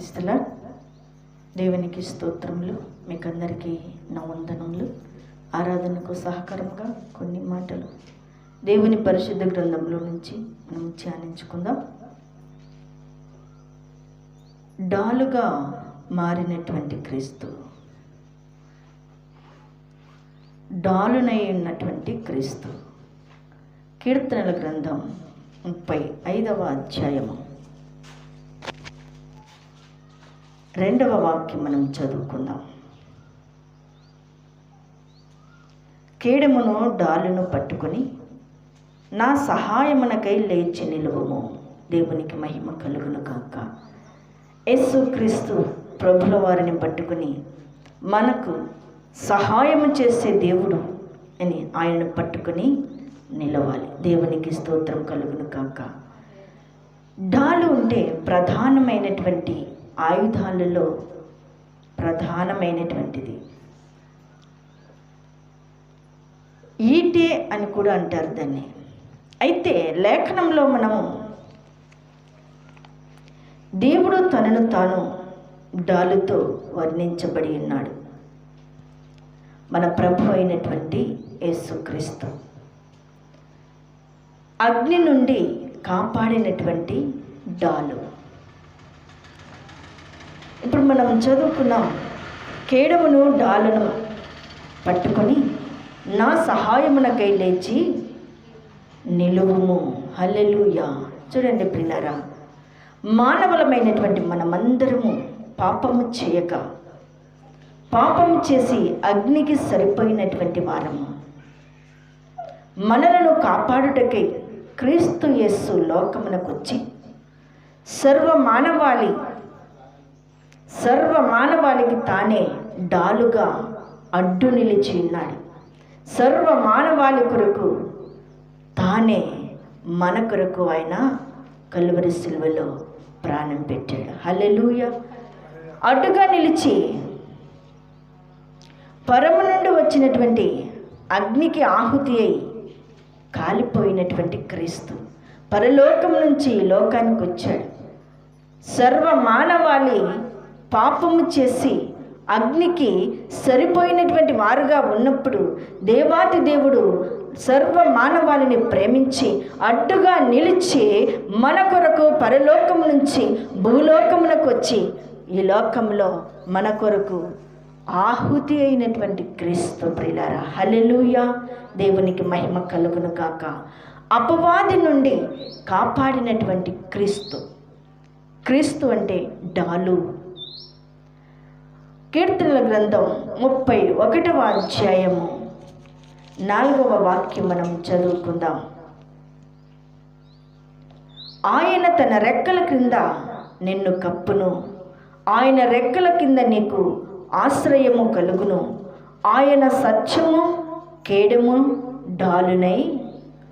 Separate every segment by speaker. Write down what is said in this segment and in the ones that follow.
Speaker 1: క్రీస్తుల దేవునికి స్తోత్రములు. మీకందరికీ నా వందనములు. ఆరాధనకు సహకారంగా కొన్ని మాటలు. దేవుని పరిశుద్ధ గ్రంథంలో నుంచి మనం ధ్యానించుకుందాం. డాలుగా మారినటువంటి క్రీస్తు. డాలునై ఉన్నటువంటి క్రీస్తు. కీర్తనల గ్రంథం ముప్పై ఐదవ అధ్యాయము. రెండవ వాక్యం మనం చదువుకుందాం. కీడమును డాలును పట్టుకొని నా సహాయమునకై లేచి నిలువము. దేవునికి మహిమ కలుగును కాక యేసు క్రీస్తు ప్రభుల వారిని పట్టుకుని మనకు సహాయం చేసే దేవుడు అని ఆయనను పట్టుకుని నిలవాలి. దేవునికి స్తోత్రం కలుగును కాక డాలు ఉంటే ప్రధానమైనటువంటి ఆయుధాలలో ప్రధానమైనటువంటిది. ఈటే అని కూడా అంటారు దాన్ని. అయితే లేఖనంలో మనము దేవుడు తనను తాను డాలుతో వర్ణించబడి ఉన్నాడు. మన ప్రభు అయినటువంటి యేసుక్రీస్తు. అగ్ని నుండి కాపాడినటువంటి డాలు. ఇప్పుడు మనం చదువుకున్నాం. కేడమును డాలును పట్టుకొని నా సహాయమునకై లేచి నిలువుము. హల్లెలుయా. చూడండి ప్రిలారా మానవులమైనటువంటి మనమందరము పాపము చేయక పాపము చేసి అగ్నికి సరిపోయినటువంటి వారము. మనలను కాపాడుటకై క్రీస్తు యస్సు లోకమునకొచ్చి సర్వ మానవాళి సర్వ మానవాళికి తానే డాలుగా అడ్డు నిలిచి ఉన్నాడు. సర్వ మానవాళి కొరకు తానే మన కొరకు ఆయన కలువరి సిలువలో ప్రాణం పెట్టాడు. హలెలూయ అడ్డుగా నిలిచి పరము నుండి వచ్చినటువంటి అగ్నికి ఆహుతి అయి కాలిపోయినటువంటి క్రీస్తు పరలోకం నుంచి లోకానికి వచ్చాడు. సర్వ మానవాళి పాపము చేసి అగ్నికి సరిపోయినటువంటి వారుగా ఉన్నప్పుడు దేవాతి దేవుడు సర్వ మానవాళిని ప్రేమించి అడ్డుగా నిలిచి మన కొరకు పరలోకం నుంచి భూలోకమునకు వచ్చి ఈ లోకంలో మన కొరకు ఆహుతి అయినటువంటి క్రీస్తు ప్రిలారా హలెలూయా దేవునికి మహిమ కలుగును కాక అపవాది నుండి కాపాడినటువంటి క్రీస్తు. క్రీస్తు అంటే డాలు. కీర్తనల గ్రంథం ముప్పై ఒకటవ అధ్యాయము నాలుగవ వాక్యం మనం చదువుకుందాం. ఆయన తన రెక్కల క్రింద నిన్ను కప్పును. ఆయన రెక్కల కింద నీకు ఆశ్రయము కలుగును. ఆయన సత్యము కేడము డాలునై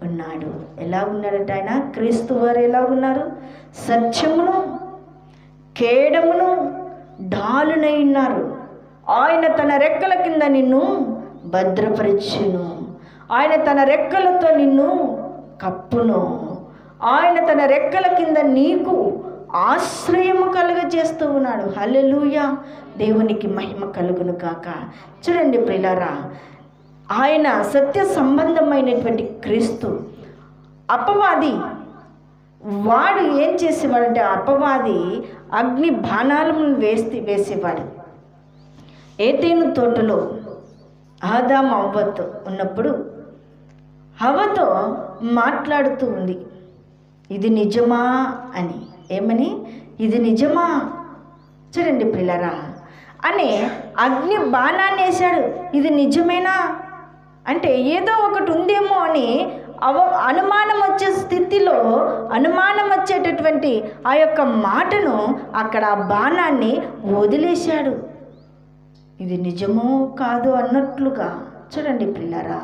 Speaker 1: ఉన్నాడు. ఎలా ఉన్నాడట ఆయన? క్రీస్తు వారు ఎలా ఉన్నారు? సత్యమును కేడమును డాలునై ఉన్నారు ఆయన తన రెక్కల కింద నిన్ను భద్రపరిచును. ఆయన తన రెక్కలతో నిన్ను కప్పును. ఆయన తన రెక్కల కింద నీకు ఆశ్రయము కలుగజేస్తూ ఉన్నాడు. హలలుయ దేవునికి మహిమ కలుగును కాక చూడండి ప్రిలరా ఆయన సత్య సంబంధమైనటువంటి క్రీస్తు అపవాది వాడు ఏం చేసేవాడంటే అపవాది అగ్ని బాణాలను వేసి వేసేవాడు. ఏతేను తోటలో ఆదాం అవ్వతో ఉన్నప్పుడు హవతో మాట్లాడుతూ ఉంది. ఇది నిజమా అని. ఏమని? ఇది నిజమా? చూడండి పిల్లరా అని అగ్ని బాణాన్ని వేశాడు. ఇది నిజమేనా? అంటే ఏదో ఒకటి ఉందేమో అని అవ అనుమానం వచ్చే స్థితిలో అనుమానం వచ్చేటటువంటి ఆ యొక్క మాటను అక్కడ ఆ బాణాన్ని వదిలేశాడు. ఇది నిజమో కాదు అన్నట్లుగా చూడండి పిల్లరా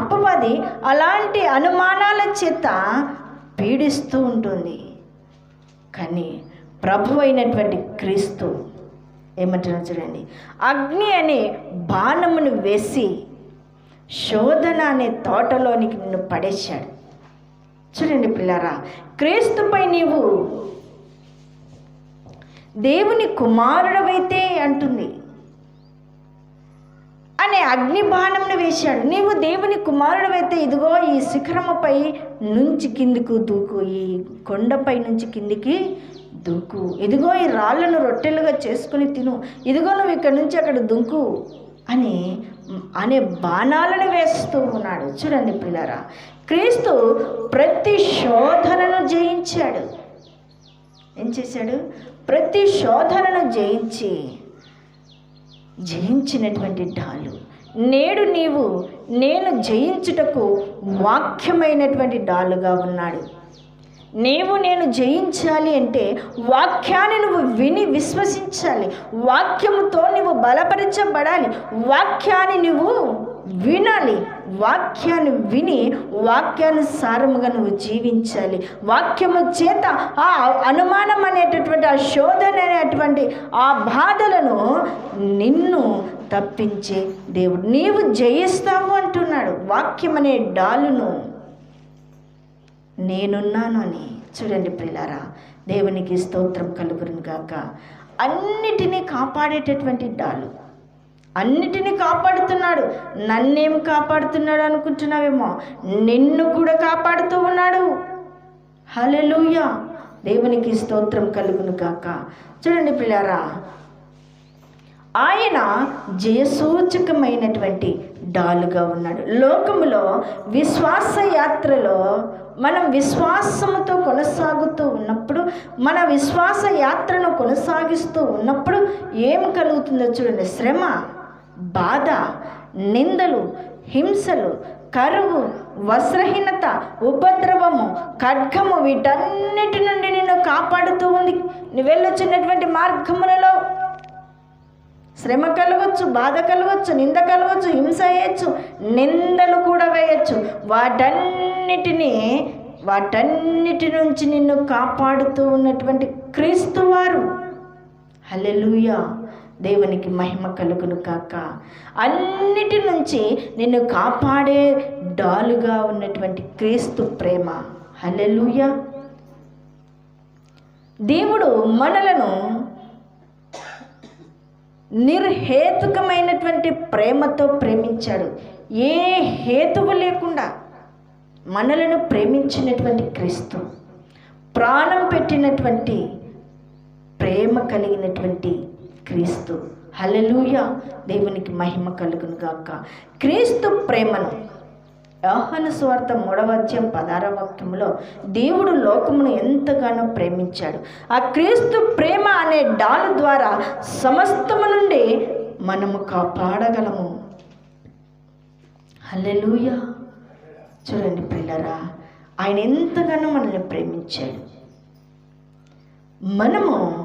Speaker 1: అప్పవాది అలాంటి అనుమానాల చేత పీడిస్తూ ఉంటుంది. కానీ ప్రభు అయినటువంటి క్రీస్తు ఏమంటున్నారు చూడండి అగ్ని అనే బాణమును వేసి శోధన అనే తోటలోనికి నిన్ను పడేశాడు. చూడండి పిల్లారా క్రీస్తుపై నీవు దేవుని కుమారుడవైతే అంటుంది. అనే అగ్ని బాణంను వేశాడు. నీవు దేవుని కుమారుడవైతే ఇదిగో ఈ శిఖరముపై నుంచి కిందికి దూకు ఈ కొండపై నుంచి కిందికి దూకు. ఇదిగో ఈ రాళ్ళను రొట్టెలుగా చేసుకుని తిను. ఇదిగో నువ్వు ఇక్కడ నుంచి అక్కడ దుంకు అని అనే బాణాలను వేస్తూ ఉన్నాడు. చూడండి పిల్లరా క్రీస్తు ప్రతి శోధనను జయించాడు. ఏం చేశాడు? ప్రతి శోధనను జయించి జయించినటువంటి డాలు. నేడు నీవు నేను జయించుటకు వాక్యమైనటువంటి డాలుగా ఉన్నాడు. నీవు నేను జయించాలి అంటే వాక్యాన్ని నువ్వు విని విశ్వసించాలి. వాక్యముతో నువ్వు బలపరచబడాలి. వాక్యాన్ని నువ్వు వినాలి. వాక్యాన్ని విని వాక్యానుసారముగా నువ్వు జీవించాలి. వాక్యము చేత ఆ అనుమానం అనేటటువంటి ఆ శోధన అనేటువంటి ఆ బాధలను నిన్ను తప్పించే దేవుడు. నీవు జయిస్తావు అంటున్నాడు. వాక్యం అనే డాలును నేనున్నాను అని చూడండి ప్రిలారా దేవునికి స్తోత్రం కలుగురును గాక. అన్నిటినీ కాపాడేటటువంటి డాలు. అన్నిటినీ కాపాడుతున్నాడు. నన్నేం కాపాడుతున్నాడు అనుకుంటున్నావేమో? నిన్ను కూడా కాపాడుతూ ఉన్నాడు. హలలుయ దేవునికి స్తోత్రం కలుగును గాక. చూడండి పిల్లారా ఆయన జయసూచకమైనటువంటి డాలుగా ఉన్నాడు. లోకములో విశ్వాస యాత్రలో మనం విశ్వాసముతో కొనసాగుతూ ఉన్నప్పుడు మన విశ్వాస యాత్రను కొనసాగిస్తూ ఉన్నప్పుడు ఏమి కలుగుతుందో చూడండి. శ్రమ బాధ నిందలు హింసలు కరువు వస్త్రహీనత ఉపద్రవము ఖడ్గము వీటన్నిటి నుండి నిన్ను కాపాడుతూ ఉంది. నువ్వు వెళ్ళొచ్చినటువంటి మార్గములలో శ్రమ కలగచ్చు బాధ కలగచ్చు నింద కలగచ్చు హింస వేయచ్చు నిందలు కూడా వేయచ్చు. వాటన్నిటినీ వాటన్నిటి నుంచి నిన్ను కాపాడుతూ ఉన్నటువంటి క్రీస్తు వారు. దేవునికి మహిమ కలుగును కాక. అన్నిటి నుంచి నిన్ను కాపాడే డాలుగా ఉన్నటువంటి క్రీస్తు ప్రేమ. హలెలుయా దేవుడు మనలను నిర్హేతుకమైనటువంటి ప్రేమతో ప్రేమించాడు. ఏ హేతువు లేకుండా మనలను ప్రేమించినటువంటి క్రీస్తు ప్రాణం పెట్టినటువంటి ప్రేమ కలిగినటువంటి క్రీస్తు. హలలుయ దేవునికి మహిమ కలుగును గాక క్రీస్తు ప్రేమను యోహాను స్వార్థ మూడవ పదార వాక్యంలో దేవుడు లోకమును ఎంతగానో ప్రేమించాడు. ఆ క్రీస్తు ప్రేమ అనే డాలు ద్వారా సమస్తము నుండి మనము కాపాడగలము. హల్లెలూయా. చూడండి పిల్లరా ఆయన ఎంతగానో మనల్ని ప్రేమించాడు. మనము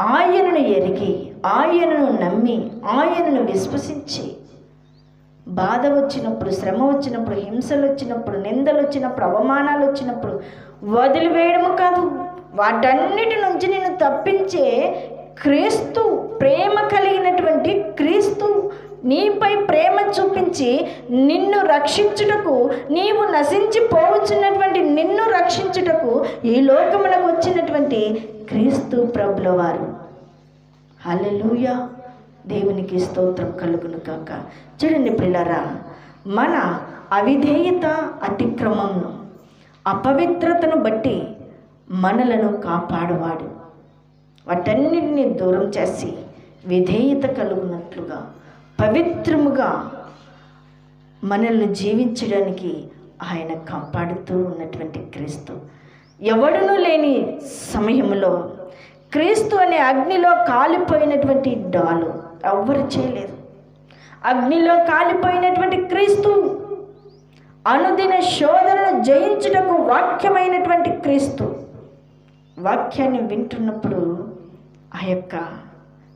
Speaker 1: ఆయనను ఎరిగి ఆయనను నమ్మి ఆయనను విశ్వసించి బాధ వచ్చినప్పుడు శ్రమ వచ్చినప్పుడు హింసలు వచ్చినప్పుడు నిందలు వచ్చినప్పుడు అవమానాలు వచ్చినప్పుడు వదిలివేయడము కాదు. వాటన్నిటి నుంచి నేను తప్పించే క్రీస్తు ప్రేమ కలిగినటువంటి క్రీస్తు నీపై ప్రేమ చూపించి నిన్ను రక్షించుటకు నీవు నశించి పోవచ్చున్నటువంటి నిన్ను రక్షించుటకు ఈ లోకమునకు వచ్చినటువంటి క్రీస్తు ప్రభుల వారు హల్లెలూయా. దేవునికి స్తోత్రం కలుగును కాక. చూడండి పిల్లరా మన అవిధేయత అతిక్రమంను అపవిత్రతను బట్టి మనలను కాపాడువాడు. వాటన్నిటిని దూరం చేసి విధేయత కలుగునట్లుగా పవిత్రముగా మనల్ని జీవించడానికి ఆయన కాపాడుతూ ఉన్నటువంటి క్రీస్తు. ఎవడునూ లేని సమయంలో క్రీస్తు అనే అగ్నిలో కాలిపోయినటువంటి డాలు ఎవ్వరు చేయలేదు. అగ్నిలో కాలిపోయినటువంటి క్రీస్తు అనుదిన శోధనను జయించుటకు వాక్యమైనటువంటి క్రీస్తు వాక్యాన్ని వింటున్నప్పుడు ఆ యొక్క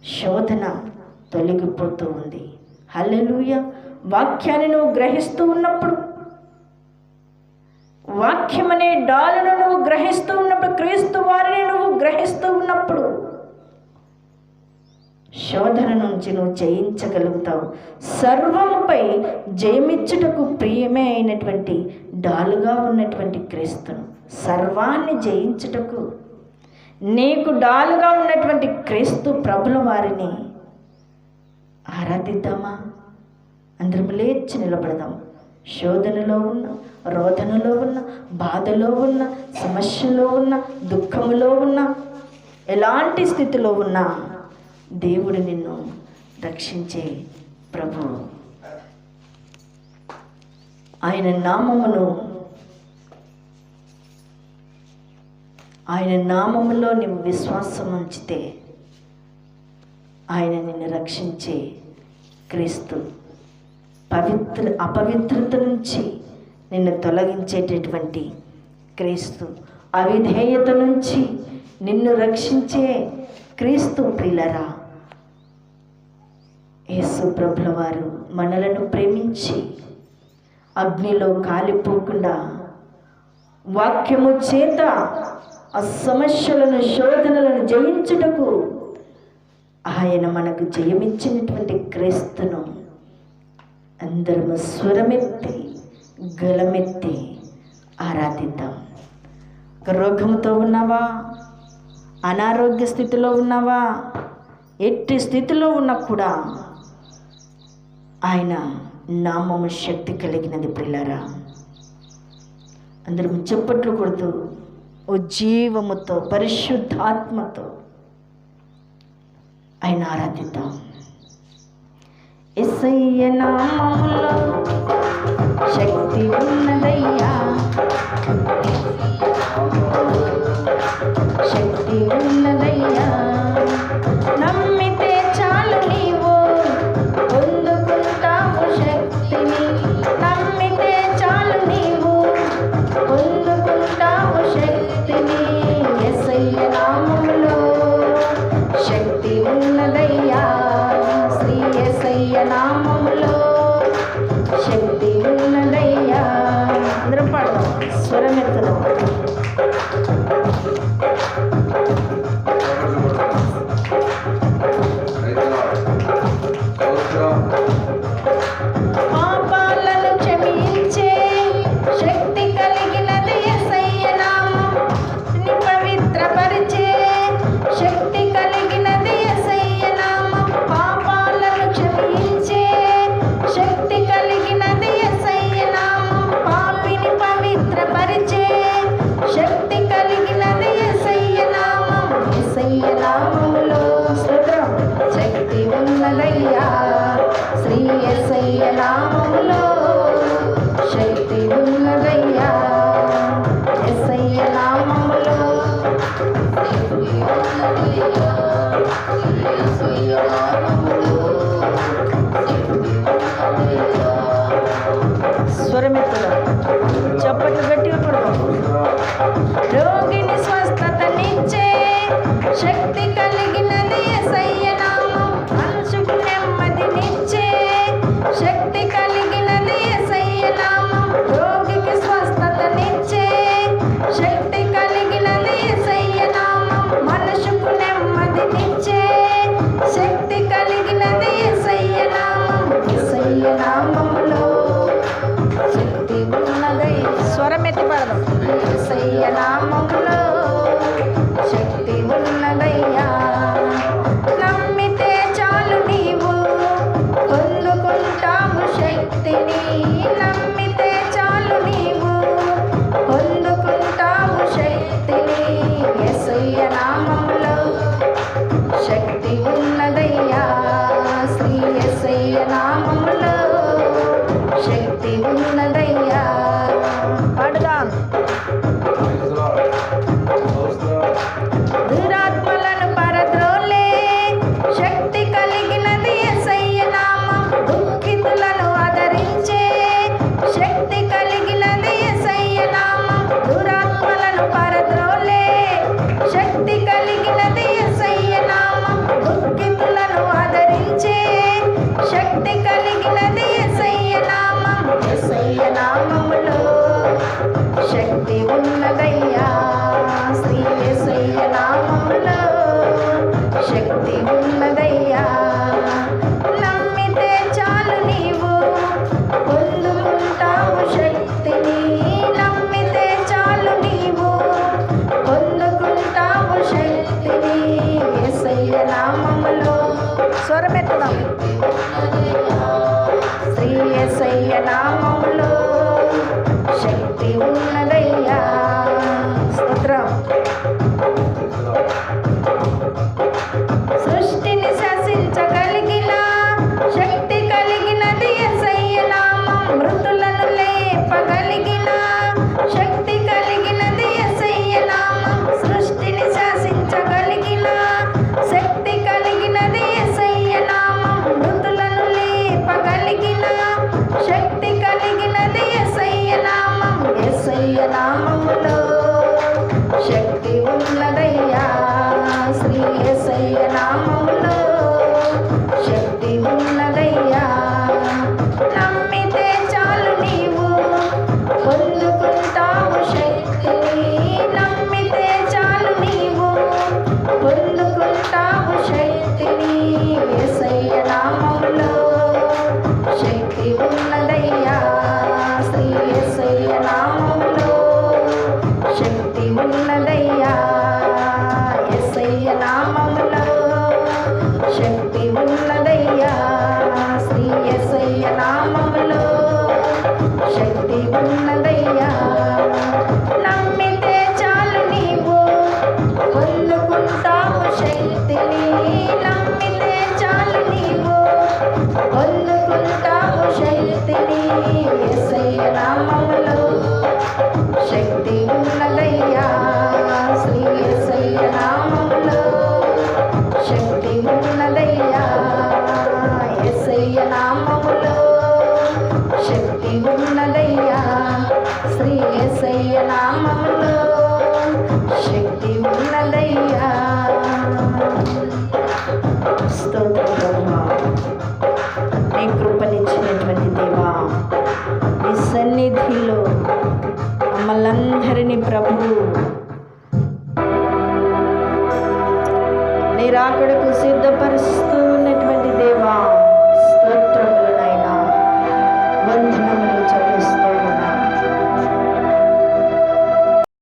Speaker 1: శోధన తొలగిపోతూ ఉంది. హల్లెలూయ! వాక్యాన్ని నువ్వు గ్రహిస్తూ ఉన్నప్పుడు వాక్యమనే అనే డాలును నువ్వు గ్రహిస్తూ ఉన్నప్పుడు క్రీస్తు వారిని నువ్వు గ్రహిస్తూ ఉన్నప్పుడు శోధన నుంచి నువ్వు జయించగలుగుతావు. సర్వముపై జయమిచ్చుటకు ప్రియమే అయినటువంటి డాలుగా ఉన్నటువంటి క్రీస్తును సర్వాన్ని జయించుటకు. నీకు డాలుగా ఉన్నటువంటి క్రీస్తు ప్రభుల వారిని ఆరాధిద్దామా? అందరం లేచి నిలబడదాం. శోధనలో ఉన్న. రోదనలో ఉన్న బాధలో ఉన్న సమస్యలో ఉన్న దుఃఖములో ఉన్న ఎలాంటి స్థితిలో ఉన్నా దేవుడు నిన్ను రక్షించే ప్రభు. ఆయన నామమును ఆయన నామములో నీవు విశ్వాసం ఉంచితే ఆయన నిన్ను రక్షించే క్రీస్తు పవిత్ర అపవిత్రత నుంచి నిన్ను తొలగించేటటువంటి క్రీస్తు. అవిధేయత నుంచి నిన్ను రక్షించే క్రీస్తు ప్రిలరా యేసు ప్రభుల వారు మనలను ప్రేమించి అగ్నిలో కాలిపోకుండా వాక్యము చేత ఆ సమస్యలను శోధనలను జయించుటకు ఆయన మనకు జయమిచ్చినటువంటి క్రీస్తును అందరము స్వరమెత్తి గలమెత్తి ఆరాధిద్దాం. ఒక రోగంతో ఉన్నావా? అనారోగ్య స్థితిలో ఉన్నావా? ఎట్టి స్థితిలో ఉన్నా కూడా ఆయన నామము శక్తి కలిగినది పిల్లరా అందరం చెప్పట్లు కొడుతూ ఓ జీవముతో పరిశుద్ధాత్మతో ఆయన ఆరాధిద్దాం. ఎస్ఐయ నామములో శక్తి ఉన్నదయ్యా. శక్తి ఉన్నదయ్యా. స్వరమెత్తుగా చప్పట్లు గట్టిగా కొడదాం రోగిని స్వస్థతనిచ్చే శక్తి కలిగినది உரமேத்தி பாடுறோம் செய்யலாம் శక్తి ఉన్నదయ్యా Thank you. శక్తి ఉన్నదయ్యా. నమ్మితే చాలు నీవు. పొందుకుంటావు శక్తిని. నమ్మితే చాలు నీవు. పొందుకుంటావు శక్తిని. ఎస్ఐ నామములో శక్తి ఉన్నదయ్యా.